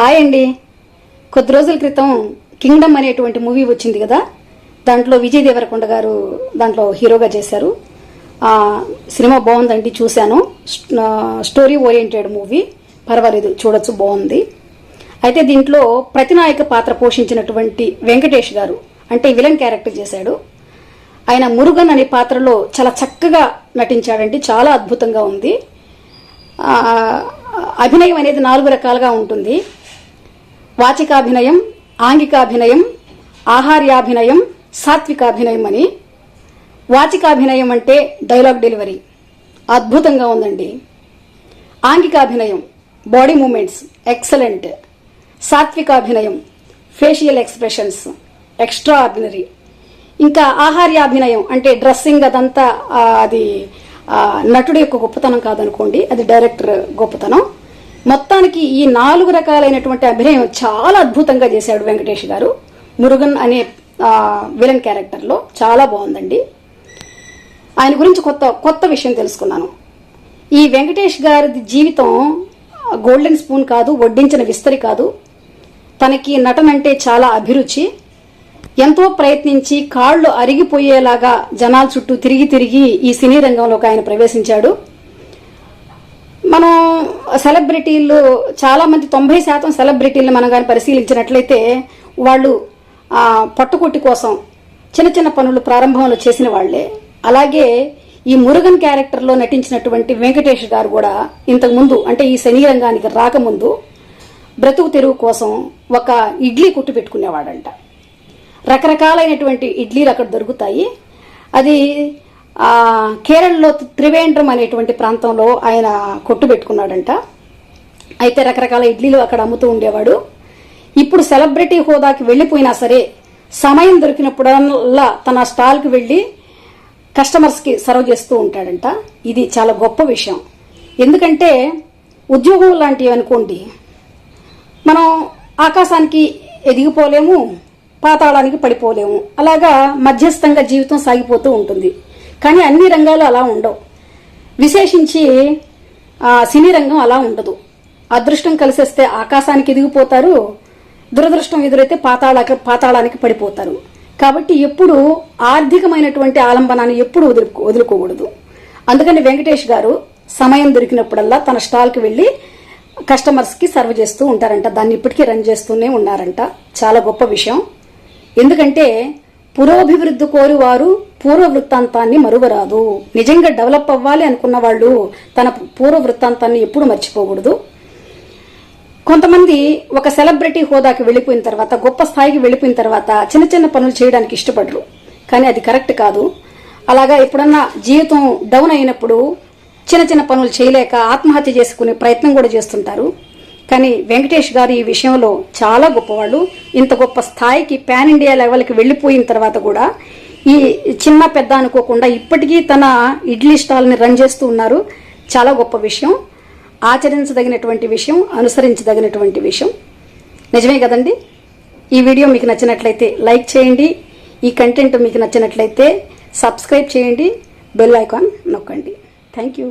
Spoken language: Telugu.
హాయ్ అండి. కొద్ది రోజుల క్రితం కింగ్డమ్ అనేటువంటి మూవీ వచ్చింది కదా? దాంట్లో విజయ్ దేవరకొండ గారు దాంట్లో హీరోగా చేశారు. సినిమా బాగుందండి చూశాను. Story oriented movie. పర్వాలేదు చూడొచ్చు బాగుంది. అయితే దీంట్లో ప్రతినాయక పాత్ర పోషించినటువంటి వెంకటేష్ గారు అంటే విలన్ క్యారెక్టర్ చేశాడు. ఆయన మురుగన్ అనే పాత్రలో చాలా చక్కగా నటించాడండి చాలా అద్భుతంగా ఉంది. అభినయం అనేది నాలుగు రకాలుగా ఉంటుంది. వాచికాభినయం ఆంగికాభినయం ఆహార్యాభినయం సాత్వికాభినయం అని. వాచికాభినయం అంటే డైలాగ్ డెలివరీ. అద్భుతంగా ఉందండి. ఆంగికాభినయం బాడీ మూమెంట్స్ ఎక్సలెంట్. సాత్వికాభినయం ఫేషియల్ ఎక్స్ప్రెషన్స్ ఎక్స్ట్రా ఆర్డినరీ. ఇంకా ఆహార్యాభినయం అంటే డ్రెస్సింగ్ అదంతా అది నటుడి నటుడు యొక్క గొప్పతనం కాదనుకోండి అది డైరెక్టర్ గొప్పతనం. మొత్తానికి ఈ నాలుగు రకాలైనటువంటి అభినయం చాలా అద్భుతంగా చేశాడు వెంకటేష్ గారు. మురుగన్ అనే విలన్ క్యారెక్టర్లో చాలా బాగుందండి. ఆయన గురించి కొత్త కొత్త విషయం తెలుసుకున్నాను. ఈ వెంకటేష్ గారి జీవితం గోల్డెన్ స్పూన్ కాదు వడ్డించిన విస్తరి కాదు. తనకి నటన అంటే చాలా అభిరుచి. ఎంతో ప్రయత్నించి కాళ్ళు అరిగిపోయేలాగా జనాల చుట్టూ తిరిగి తిరిగి ఈ సినీ రంగంలోకి ఆయన ప్రవేశించాడు. మనం సెలబ్రిటీలు చాలామంది తొంభై శాతం సెలబ్రిటీలు మనం కానీ పరిశీలించినట్లయితే వాళ్ళు పట్టుకొట్టి కోసం చిన్న చిన్న పనులు ప్రారంభంలో చేసిన వాళ్ళే అలాగే ఈ మురుగన్ క్యారెక్టర్లో నటించినటువంటి వెంకటేష్ గారు కూడా ఇంతకుముందు అంటే ఈ శని రంగానికి రాకముందు బ్రతుకు తెరువు కోసం ఒక ఇడ్లీ కుట్టు పెట్టుకునేవాడంట. రకరకాలైనటువంటి ఇడ్లీలు అక్కడ దొరుకుతాయి. అది కేరళలో త్రివేంద్రం అనేటువంటి ప్రాంతంలో ఆయన కొట్టు పెట్టుకున్నాడంట. అయితే రకరకాల ఇడ్లీలు అక్కడ అమ్ముతూ ఉండేవాడు. ఇప్పుడు సెలబ్రిటీ హోదాకి వెళ్ళిపోయినా సరే సమయం దొరికినప్పుడల్లా తన స్టాల్కి వెళ్ళి కస్టమర్స్కి సర్వ్ చేస్తూ ఉంటాడంట. ఇది చాలా గొప్ప విషయం. ఎందుకంటే ఉద్యోగం లాంటివి అనుకోండి మనం ఆకాశానికి ఎదిగిపోలేము పాతాళానికి పడిపోలేము. అలాగా మధ్యస్థంగా జీవితం సాగిపోతూ ఉంటుంది. కానీ అన్ని రంగాలు అలా ఉండవు. విశేషించి సినీ రంగం అలా ఉండదు. అదృష్టం కలిసేస్తే ఆకాశానికి ఎదిగిపోతారు దురదృష్టం ఎదురైతే పాతాళ పాతాళానికి పడిపోతారు. కాబట్టి ఎప్పుడు ఆర్థికమైనటువంటి ఆలంబనాన్ని ఎప్పుడు వదులుకో వదులుకోకూడదు. అందుకని వెంకటేష్ గారు సమయం దొరికినప్పుడల్లా తన స్టాల్కి వెళ్ళి కస్టమర్స్కి సర్వ్ చేస్తూ ఉంటారంట. దాన్ని ఇప్పటికీ రన్ చేస్తూనే ఉన్నారంట. చాలా గొప్ప విషయం. ఎందుకంటే పురోభివృద్ధి కోరువారు పూర్వ వృత్తాంతాన్ని మరువరాదు. నిజంగా డెవలప్ అవ్వాలి అనుకున్న వాళ్ళు తన పూర్వ వృత్తాంతాన్ని ఎప్పుడు మర్చిపోకూడదు. కొంతమంది ఒక సెలబ్రిటీ హోదాకి వెళ్ళిపోయిన తర్వాత గొప్ప స్థాయికి వెళ్ళిపోయిన తర్వాత చిన్న చిన్న పనులు చేయడానికి ఇష్టపడరు. కానీ అది కరెక్ట్ కాదు. అలాగా ఎప్పుడన్నా జీవితం డౌన్ అయినప్పుడు చిన్న చిన్న పనులు చేయలేక ఆత్మహత్య చేసుకునే ప్రయత్నం కూడా చేస్తుంటారు. కానీ వెంకటేష్ గారు ఈ విషయంలో చాలా గొప్పవాళ్ళు. ఇంత గొప్ప స్థాయికి పాన్ ఇండియా లెవెల్కి వెళ్ళిపోయిన తర్వాత కూడా ఈ చిన్న పెద్ద అనుకోకుండా ఇప్పటికీ తన ఇడ్లీ స్టాల్ని రన్ చేస్తూ ఉన్నారు. చాలా గొప్ప విషయం. ఆచరించదగినటువంటి విషయం అనుసరించదగినటువంటి విషయం. నిజమే కదండి? ఈ వీడియో మీకు నచ్చినట్లయితే లైక్ చేయండి. ఈ కంటెంట్ మీకు నచ్చినట్లయితే సబ్స్క్రైబ్ చేయండి. బెల్ ఐకాన్ నొక్కండి. Thank you.